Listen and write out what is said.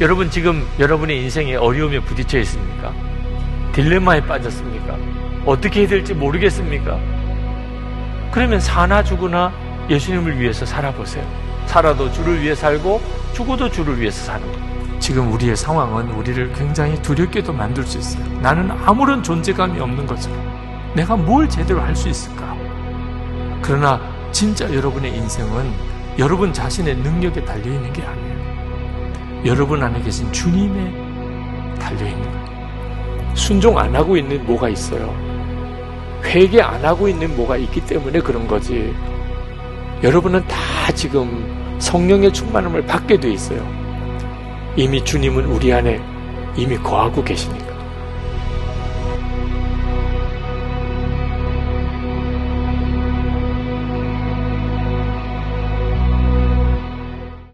여러분 지금 여러분의 인생에 어려움에 부딪혀 있습니까? 딜레마에 빠졌습니까? 어떻게 해야 될지 모르겠습니까? 그러면 사나 죽으나 예수님을 위해서 살아보세요. 살아도 주를 위해 살고 죽어도 주를 위해서 사는 것. 지금 우리의 상황은 우리를 굉장히 두렵게도 만들 수 있어요. 나는 아무런 존재감이 없는 것처럼 내가 뭘 제대로 할 수 있을까? 그러나 진짜 여러분의 인생은 여러분 자신의 능력에 달려 있는 게 아니에요. 여러분 안에 계신 주님에 달려 있는 거예요. 순종 안 하고 있는 뭐가 있어요. 회개 안 하고 있는 뭐가 있기 때문에 그런 거지. 여러분은 다 지금 성령의 충만함을 받게 돼 있어요. 이미 주님은 우리 안에 이미 거하고 계시니까.